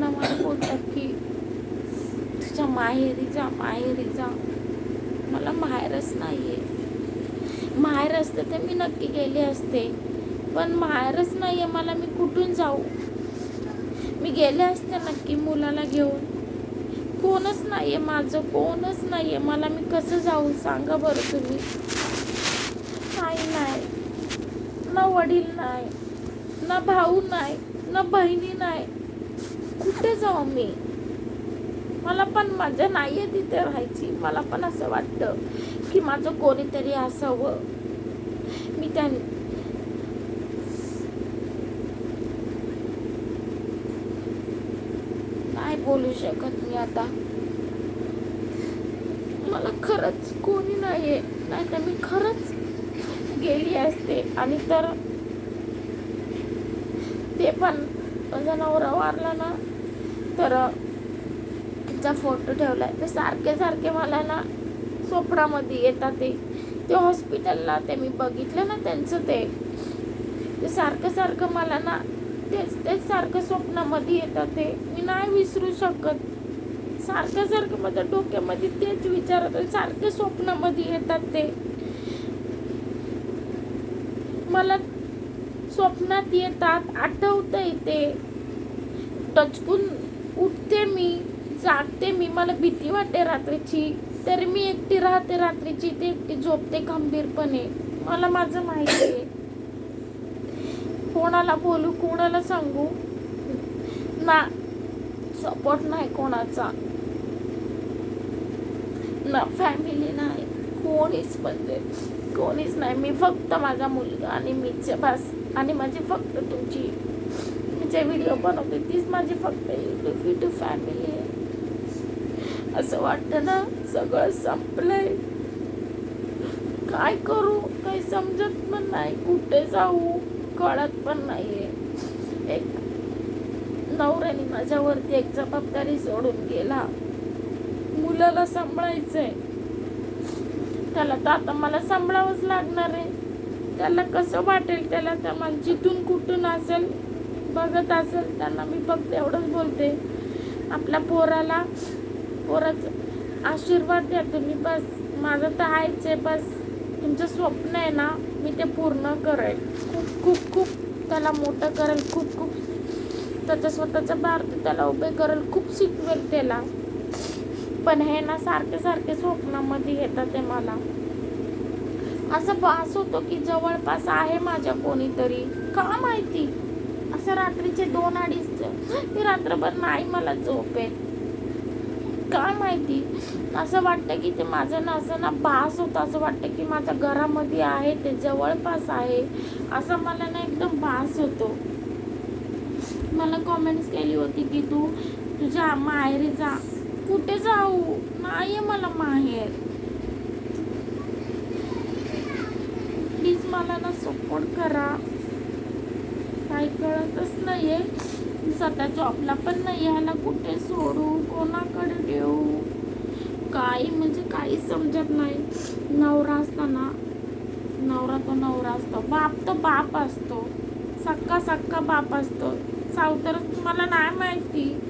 मनामध्ये बोलतात की तुझ्या माहेरी जा माहेरी जा मला माहेरच नाही आहे माहेर असते तर मी नक्की गेले असते पण माहेरच नाही आहे मला मी कुठून जाऊ? मी गेले असते नक्की मुलाला घेऊन. कोणच नाही आहे माझं कोणच नाही आहे मला मी कसं जाऊ? सांगा बरं तुम्ही. नाही नाही ना वडील नाही ना भाऊ नाही ना बहिणी नाही. कुठे जाऊ मी? मला पण मजा नाही आहे तिथे राहायची. मला पण असं वाटतं की माझं कोणीतरी असावं. मी त्या नाही बोलू शकत मी आता? मला खरंच कोणी नाहीये. नाही तर मी खरंच गेली असते. आणि तर ते पण माझा नवरा वारला ना. तर तिचा फोटो ठेवलाय. ते सारखे सारखे मला ना स्वप्नामध्ये येतात ते. ते हॉस्पिटलला ते मी बघितलं ना त्यांचं ते. ते सारखं सारखं मला ना तेच तेच सारखं स्वप्नामध्ये येतात ते. मी नाही विसरू शकत. सारखं सारखं माझ्या डोक्यामध्ये तेच विचारत सारखे स्वप्नामध्ये येतात ते. मला स्वप्नात येतात आठवत येते टचकून उठते मी जागते मी. मला भीती वाटते रात्रीची. तरी मी एकटी राहते रात्रीची. ते एकटी झोपते खंबीरपणे. मला माझं माहिती आहे. कोणाला बोलू कोणाला सांगू? ना सपोर्ट नाही कोणाचा. ना फॅमिली नाही. कोणीच म्हणजे कोणीच नाही. मी फक्त माझा मुलगा आणि मीच बस. आणि माझी फक्त तुमची. मी व्हिडिओ बनवते तीच माझी फक्त युट्यूब युट्यूब फॅमिली आहे. असं वाटतं ना सगळं संपलंय. काय करू? काही समजत पण नाही. कुठे जाऊ? कळत पण नाहीये. एक नवऱ्याने माझ्यावरती एक जबाबदारी सोडून गेला. मुलाला सांभाळायचंय. त्याला तर आता मला सांभाळावंच लागणार आहे. त्याला कसं वाटेल? त्याला त्या जिथून कुठून असेल? बघत असेल त्यांना मी फक्त एवढंच बोलते. आपल्या पोराला पोराचं आशीर्वाद द्या तुम्ही बस. माझं तर आहेच आहे बस. तुमचं स्वप्न आहे ना मी ते पूर्ण करेल. खूप खूप खूप त्याला मोठं करेल खूप खूप. त्याच्या स्वतःच्या भारत त्याला उभे करेल खूप शिकवेल त्याला. पण हे ना सारखे सारखे स्वप्नामध्ये येतात ते मला. असं भास होतो की जवळपास आहे माझ्या कोणीतरी. का माहिती? असं रात्रीचे दोन अडीच ते रात्रभर नाही मला झोप येत. काय माहिती? असं वाटतं की ते माझं ना असं ना भास होतं. असं वाटतं की माझ्या घरामध्ये आहे ते जवळपास आहे. असं मला ना एकदम भास होतो. मला कॉमेंट्स केली होती की तू तुझ्या माहेरी जा. कुठे जाऊ? नाही मला माहेर. प्लीज मला ना सपोर्ट करा. काही कळतच नाही आहे सध्या जॉबला पण नाही ह्याला कुठे सोडू? कोणाकडे देऊ? काही म्हणजे काही समजत नाही. नवरा असताना नवरा तो नवरा असतो. बाप तो बाप असतो. सक्का सक्का बाप असतो. सावतर मला नाही माहिती.